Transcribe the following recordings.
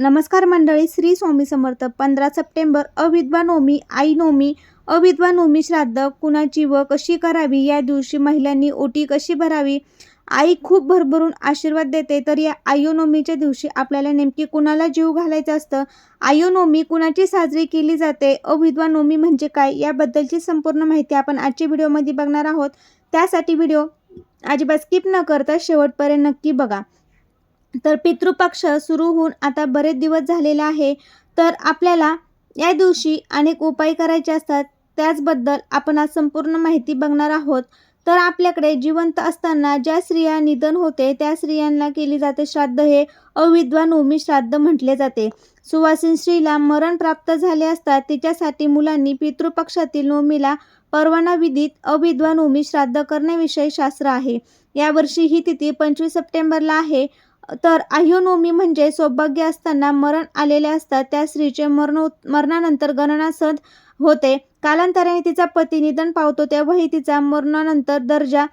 नमस्कार मंडळी श्री स्वामी समर्थ. पंधरा सप्टेंबर अविद्वा नवमी आई नोमी अविद्वा नवमी श्राद्ध कुणाची व कशी करावी? या दिवशी महिलांनी ओटी कशी भरावी? आई खूप भरभरून आशीर्वाद देते तर या आयोनवमीच्या दिवशी आपल्याला नेमकी कुणाला जीव घालायचं असतं? आयोनवमी कुणाची साजरी केली जाते? अविद्वा नवमी म्हणजे काय? याबद्दलची संपूर्ण माहिती आपण आजच्या व्हिडिओमध्ये बघणार आहोत. त्यासाठी व्हिडिओ अजिबात स्किप न करता शेवटपर्यंत नक्की बघा. तर पितृपक्ष सुरू होऊन आता बरेच दिवस झालेले आहे. तर आपल्याला या दिवशी अनेक उपाय करायचे असतात. त्याचबद्दल आपण आज संपूर्ण माहिती बघणार आहोत. तर आपल्याकडे जिवंत असताना ज्या स्त्रिया निधन होते त्या स्त्रियांना केली जाते श्राद्ध. हे अविद्वा नवमी श्राद्ध म्हटले जाते. सुवासिन स्त्रीला मरण प्राप्त झाले असतात तिच्यासाठी मुलांनी पितृपक्षातील नोमीला परवाना विधीत अविद्वा नवमी श्राद्ध करण्याविषयी शास्त्र आहे. यावर्षी ही तिथी पंचवीस सप्टेंबरला आहे. तर आह्योनवमी म्हणजे सौभाग्य असताना मरण आलेले असतात. त्या स्त्रीचे मरण मरणानंतर गणनासद होते. कालांतराने तिचा पती निधन पावतो. तेव्हाही तिचा मरणानंतर दर्जा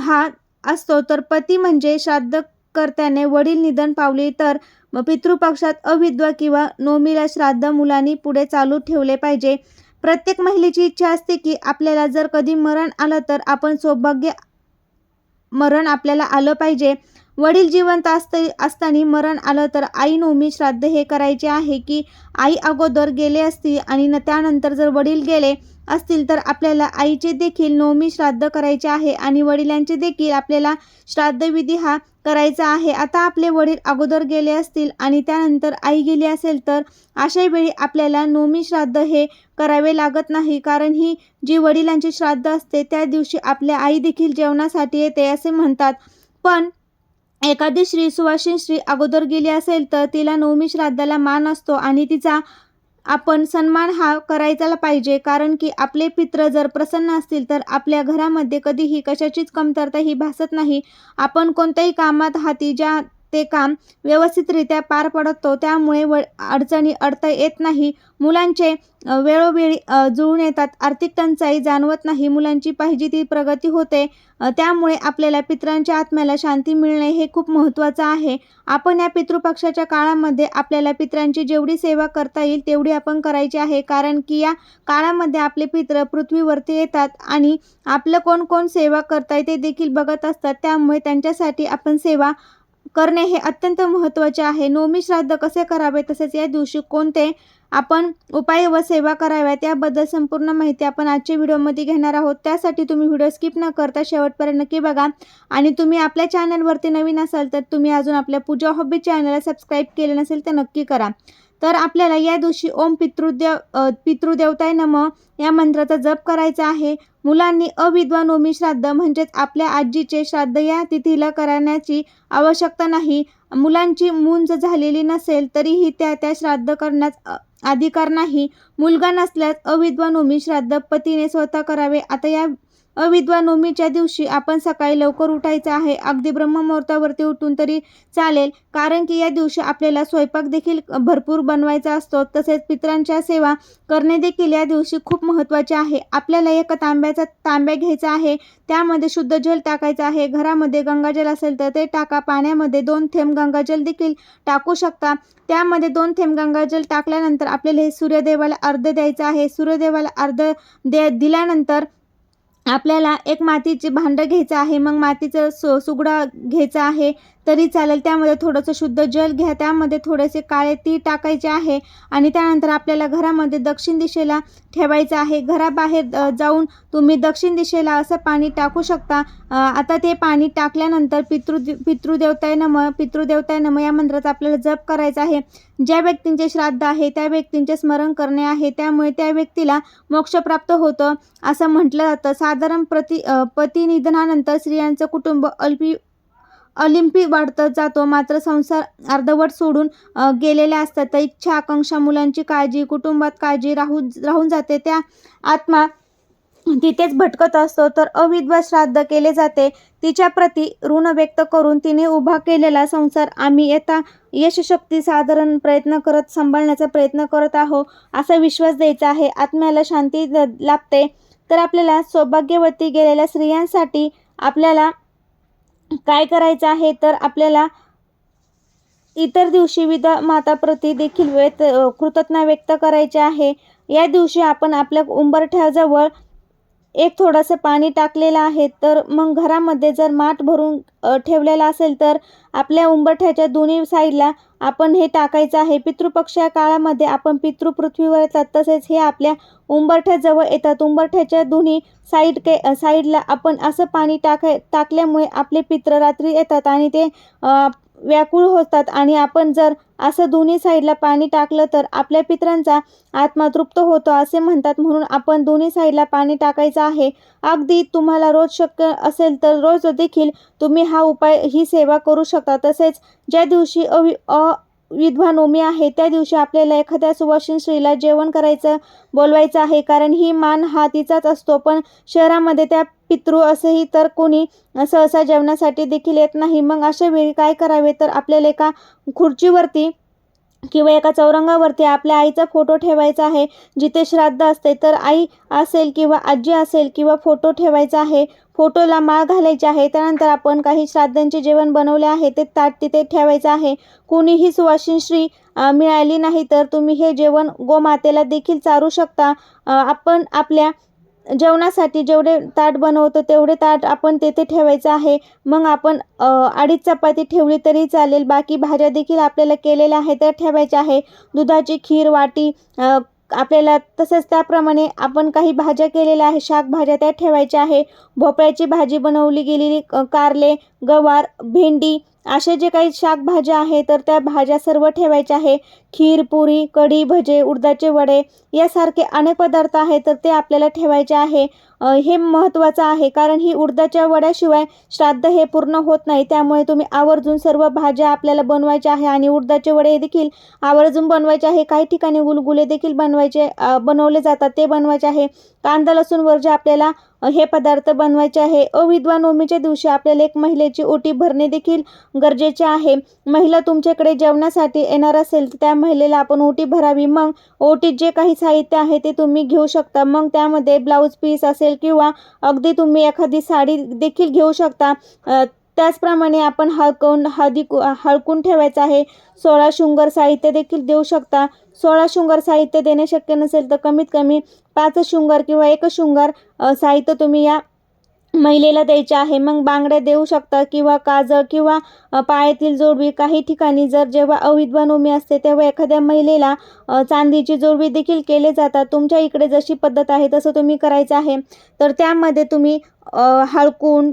हा असतो. तर पती म्हणजे श्राद्धकर्त्याने वडील निधन पावले तर पितृपक्षात अविद्वा किंवा नोमीला श्राद्ध मुलांनी पुढे चालू ठेवले पाहिजे. प्रत्येक महिलेची इच्छा असते की आपल्याला जर कधी मरण आलं तर आपण सौभाग्य मरण आपल्याला आलं पाहिजे. वडील जिवंत असत असताना मरण आलं तर आई नवमी श्राद्ध हे करायचे आहे की आई अगोदर गेले असतील आणि न त्यानंतर जर वडील गेले असतील तर आपल्याला आईचे देखील नवमी श्राद्ध करायचे आहे आणि वडिलांचे देखील आपल्याला श्राद्धविधी हा करायचा आहे. आता आपले वडील अगोदर गेले असतील आणि त्यानंतर आई गेली असेल तर अशा वेळी आपल्याला नवमी श्राद्ध हे करावे लागत नाही. कारण ही जी वडिलांची श्राद्ध असते त्या दिवशी आपल्या आई देखील जेवणासाठी येते असे म्हणतात. पण एखादी श्री सुवासिन श्री अगोदर गेली असेल तर तिला नवमी श्राद्धाला मान असतो आणि तिचा आपण सन्मान हा करायचा पाहिजे. कारण की आपले पित्र जर प्रसन्न असतील तर आपल्या घरामध्ये कधीही कशाचीच कमतरता ही भासत नाही. आपण कोणत्याही कामात हाती ज्या ते काम व्यवस्थितरित्या पार पडतो. त्यामुळे व अडचणी अडता येत नाही. मुलांचे वेळोवेळी जुळून येतात. आर्थिक टंचाई जाणवत नाही. मुलांची पाहिजे ती प्रगती होते. त्यामुळे आपल्याला पित्रांच्या आत्म्याला शांती मिळणे हे खूप महत्त्वाचं आहे. आपण या पितृपक्षाच्या काळामध्ये आपल्याला पित्रांची जेवढी सेवा करता येईल तेवढी आपण करायची आहे. कारण की या काळामध्ये आपले पित्र पृथ्वीवरती येतात आणि आपलं कोण कोण सेवा करताय ते देखील बघत असतात. त्यामुळे त्यांच्यासाठी आपण सेवा करणे हे अत्यंत महत्त्वाचे आहे. नवमी श्राद्ध कसे करावे? तसेच या दिवशी कोणते आपण उपाय व सेवा कराव्यात? याबद्दल संपूर्ण माहिती आपण आजच्या व्हिडिओमध्ये घेणार आहोत. त्यासाठी तुम्ही व्हिडिओ स्किप न करता शेवटपर्यंत नक्की बघा. आणि तुम्ही आपल्या चॅनलवरती नवीन असाल तर तुम्ही अजून आपल्या पूजा हॉबी चॅनलला सबस्क्राईब केले नसेल तर नक्की करा. तर आपल्याला या दिवशी ओम पितृदेव पितृदेवताय नम या मंत्राचा जप करायचा आहे. मुलांनी अविद्वान ओमी श्राद्ध म्हणजेच आपल्या आजीचे श्राद्ध या तिथीला करण्याची आवश्यकता नाही. मुलांची मुंज झालेली नसेल तरीही त्या त्या श्राद्ध करण्यास अधिकार नाही. मुलगा नसल्यास अविद्वान ओमी श्राद्ध पतीने स्वतः करावे. आता या अविद्वा नवमीच्या दिवशी आपण सकाळी लवकर उठायचं आहे. अगदी ब्रह्ममुहूर्तावरती उठून तरी चालेल कारण की या दिवशी आपल्याला स्वयंपाक देखील भरपूर बनवायचा असतो. तसेच पितरांच्या सेवा करणे देखील या दिवशी खूप महत्त्वाचे आहे. आपल्याला एका तांब्याचा तांब्या घ्यायचा आहे त्यामध्ये शुद्ध जल टाकायचं आहे. घरामध्ये गंगाजल असेल तर ते टाका. पाण्यामध्ये दोन थेंब गंगाजल देखील टाकू शकता. त्यामध्ये दोन थेंब गंगाजल टाकल्यानंतर आपल्याला हे सूर्यदेवाला अर्ध द्यायचं आहे. सूर्यदेवाला अर्ध दे दिल्यानंतर आपल्याला एक मातीचे भांडं घ्यायचं आहे मग मातीचं सु सुगडा घ्यायचा आहे तरी चालेल त्यामध्ये थोडंसं शुद्ध जल घ्या त्यामध्ये थोडेसे काळे तीळ टाकायचे आहे आणि त्यानंतर आपल्याला घरामध्ये दक्षिण दिशेला ठेवायचं आहे. घराबाहेर जाऊन तुम्ही दक्षिण दिशेला असं पाणी टाकू शकता. आता ते पाणी टाकल्यानंतर पितृ पितृदेवताय नम पितृदेवताय नम या मंत्राचा आपल्याला जप करायचा आहे. ज्या व्यक्तींचे श्राद्ध आहे त्या व्यक्तींचे स्मरण करणे आहे त्यामुळे त्या व्यक्तीला मोक्ष प्राप्त होतं. असं म्हटलं जातं. साधारण प्रति पतिनिधनानंतर पती निधनानंतर स्त्रियांचं कुटुंब अल्पी ऑलिम्पिक वाढतच जातो मात्र संसार अर्धवट सोडून गेलेले गेलेल्या असतात. तर इच्छा आकांक्षा मुलांची काळजी कुटुंबात काळजी राहू राहून जाते. त्या आत्मा तिथेच भटकत असतो. तर अविद्वा श्राद्ध केले जाते. तिच्या प्रती ऋण व्यक्त करून तिने उभा केलेला संसार आम्ही येता यशशक्ती साधारण प्रयत्न करत सांभाळण्याचा प्रयत्न करत आहो असा विश्वास द्यायचा आहे. आत्म्याला शांती द- लाभते. तर आपल्याला सौभाग्यवती गेलेल्या स्त्रियांसाठी आपल्याला काय करायचं आहे तर आपल्याला इतर दिवशी विधा माताप्रती देखील वेळ कृतज्ञता व्यक्त करायची आहे. या दिवशी आपण आपल्या उंबरठ्याजवळ एक थोडंसं पाणी टाकलेलं आहे तर मग घरामध्ये जर माठ भरून ठेवलेला असेल तर आपल्या उंबरठ्याच्या दोन्ही साईडला आपण हे टाकायचं आहे. पितृपक्ष या काळामध्ये आपण पितृ पृथ्वीवर येतात तसेच हे आपल्या उंबरठ्याजवळ येतात. उंबरठ्याच्या दोन्ही साईड के साईडला आपण असं पाणी टाकाय टाकल्यामुळे आपले पित्र रात्री येतात आणि ते व्याकुळ होतात आणि आपण जर असं दोन्ही साईडला पाणी टाकलं तर आपल्या पित्रांचा आत्मा तृप्त होतो असे म्हणतात. म्हणून आपण दोन्ही साईडला पाणी टाकायचं आहे. अगदी तुम्हाला रोज शक्य असेल तर रोज देखील तुम्ही हा उपाय ही सेवा करू शकता. तसेच ज्या दिवशी अवि अ विधवा नोमी आहे. त्या दिवशी आपल्याला एखाद्या सुवासिनी स्त्रीला जेवण करायचं बोलवायचं आहे. कारण ही मान हा तिचाच असतो. पण शहरामध्ये त्या पितृ असेही तर कोणी सहसा जेवणासाठी देखील येत नाही. मग अशा वेळी काय करावे? तर आपल्याला एका खुर्चीवरती किंवा एका चौरंगावरती आपल्या आईचा फोटो ठेवायचा आहे जिथे श्राद्ध असते तर आई असेल किंवा आजी असेल किंवा फोटो ठेवायचा आहे फोटोला माळ घालायची आहे त्यानंतर आपण काही श्राद्धांचे जेवण बनवले आहे ते ताट तिथे ठेवायचं आहे. कुणीही सुवासिनश्री मिळाली नाही तर तुम्ही हे जेवण गोमातेला देखील चारू शकता. आपण आपल्या जेवणासाठी जेवढे ताट बनवतो तेवढे ताट आपण तेथे ठेवायचं आहे. मग आपण अडीच चपाती ठेवली तरी चालेल. बाकी भाज्या देखील आपल्याला केलेल्या आहे त्या ठेवायच्या आहे. दुधाची खीर वाटी आपल्याला तसंच त्याप्रमाणे आपण काही भाज्या केलेल्या आहे शाकभाज्या त्या ठेवायच्या आहे. भोपळ्याची भाजी बनवली गेलेली कारले गवार भेंडी असे जे काही शाकभाज्या आहे तर त्या भाज्या सर्व ठेवायच्या आहे. खीर पुरी कढी भजे उडदाचे वडे यासारखे अनेक पदार्थ आहेत तर ते आपल्याला ठेवायचे आहे. हे महत्त्वाचं आहे कारण ही उडदाच्या वड्याशिवाय श्राद्ध हे पूर्ण होत नाही. त्यामुळे तुम्ही आवर्जून सर्व भाज्या आपल्याला बनवायच्या आहे आणि उडदाचे वडे देखील आवर्जून बनवायचे आहे. काही ठिकाणी गुलगुले देखील बनवायचे बनवले जातात ते बनवायचे आहे. कांदा लसूणवर जे आपल्याला हे पदार्थ बनवायचे आहे. अविद्वान नवमीच्या दिवशी आपल्याला एक महिलेची ओटी भरणे देखील गरजेचे आहे. महिला तुमच्याकडे जेवणासाठी येणार असेल तर त्या महिलेला आपण ओटी भरावी. मग ओटीत जे काही साहित्य आहे ते तुम्ही घेऊ शकता. मग त्यामध्ये ब्लाऊज पीस असेल किंवा अगदी तुम्ही एखादी साडी देखील घेऊ शकता. त्याचप्रमाणे आपण हळकवून हळदी हळकून ठेवायचं आहे. सोळा शृंगार साहित्य देखील देऊ शकता. सोळा शृंगार साहित्य देणे शक्य नसेल तर कमीत कमी पाच शृंगार किंवा एक शृंगार साहित्य तुम्ही या महिलेला द्यायचे आहे. मग बांगड्या देऊ शकता किंवा काजळ किंवा पायातील जोडवी काही ठिकाणी जर जेव्हा अविधवा नवमी असते तेव्हा एखाद्या महिलेला चांदीची जोडवी देखील केले जातात. तुमच्या इकडे जशी पद्धत आहे तसं तुम्ही करायचं आहे. तर त्यामध्ये तुम्ही हळकून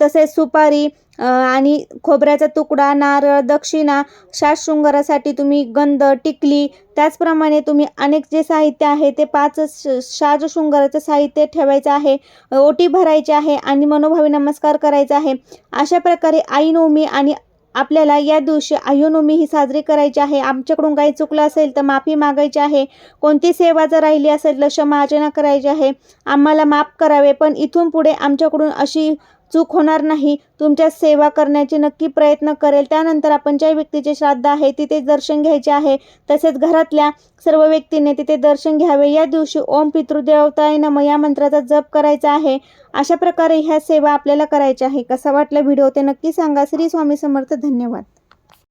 तसेच सुपारी आणि खोबऱ्याचा तुकडा नारळ दक्षिणा शास शृंगारासाठी तुम्ही गंध टिकली त्याचप्रमाणे तुम्ही अनेक जे साहित्य आहे ते पाच शाज शृंगाराचं साहित्य ठेवायचं आहे ओटी भरायची आहे आणि मनोभावी नमस्कार करायचा आहे. अशा प्रकारे आई नवमी आणि आपल्याला या दिवशी आयोनोमी ही साजरी करायची आहे. आमच्याकडून काही चुकलं असेल तर माफी मागायची आहे. कोणती सेवा जर राहिली असेल तर क्षमार्चना करायची आहे. आम्हाला माफ करावे पण इथून पुढे आमच्याकडून अशी चूक होणार नाही. तुमच्या सेवा करण्याचे नक्की प्रयत्न करेल. त्यानंतर आपण ज्या व्यक्तीचे श्राद्ध आहे तिथे दर्शन घ्यायचे आहे. तसेच घरातल्या सर्व व्यक्तीने तिथे दर्शन घ्यावे. या दिवशी ओम पितृदेवताय नम या मंत्राचा जप करायचा आहे. अशा प्रकारे ह्या सेवा आपल्याला करायच्या आहे. कसा वाटला व्हिडिओ ते नक्की सांगा. श्री स्वामी समर्थ धन्यवाद.